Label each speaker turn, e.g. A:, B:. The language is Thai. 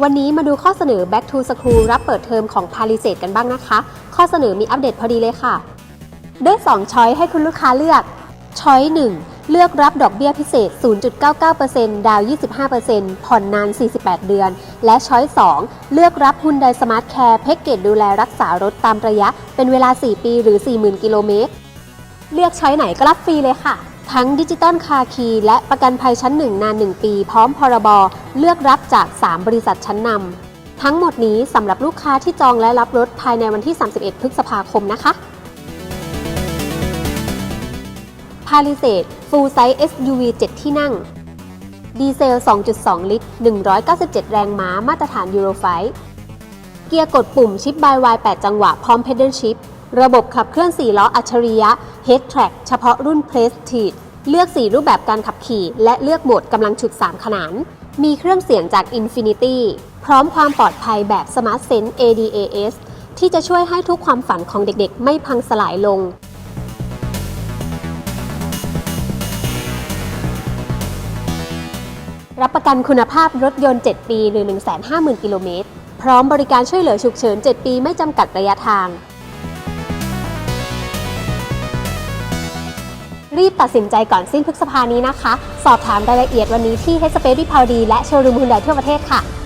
A: วันนี้มาดูข้อเสนอ Back to School รับเปิดเทอมของ p a l i s a d e กันบ้างนะคะ ข้อเสนอมีอัปเดตพอดีเลยค่ะ ได้2ช้อยให้คุณลูกค้าเลือกช้อย1เลือกรับดอกเบี้ยพิเศษ 0.99%ดาว 25%ผ่อนนาน 48 เดือน และช้อย2เลือกรับฮุนไดสมาร์ทแคร์แพ็กเกจดูแลรักษารถตามระยะ เป็นเวลา 4 ปีหรือ 40,000 กิโลเมตร เลือกช้อยไหนก็รับฟรีเลยค่ะ ทั้งดิจิตอลคาคี และประกันภัยชั้น1นาน1ปี พร้อมพรบเลือกรับจาก 3 บริษัทชั้นนำทั้งหมดนี้สำหรับลูกค้าที่จองและรับรถภายในวันที่ 31 พฤษภาคมนะคะพาลิเซด Full Size SUV 7 ที่นั่ง ดีเซล 2.2 ลิตร 197 แรงม้า มาตรฐานยูโรไฟเกียร์กดปุ่มชิปบายวาย8จังหวะ พร้อม Pedal Shift ระบบขับเคลื่อน4ล้ออัจฉริยะ Head Track เฉพาะรุ่น Prestige เลือก 4 รูปแบบการขับขี่ และเลือกโหมดกำลังฉุด 3 ขนาน มีเครื่องเสียงจาก Infinity พร้อมความปลอดภัยแบบ Smart Sense ADAS ที่จะช่วยให้ทุกความฝันของเด็กๆ ไม่พังสลายลง รับประกันคุณภาพรถยนต์ 7 ปี หรือ 150,000 กิโลเมตร พร้อมบริการช่วยเหลือฉุกเฉิน 7 ปีไม่จำกัดระยะทาง รีบตัดสินใจก่อนสิ้นพฤษภานี้นะคะ สอบถามรายละเอียดวันนี้ที่ h ฮสเปซวิภาวดี และโชว์รูมฮุนไดทั่วประเทศค่ะ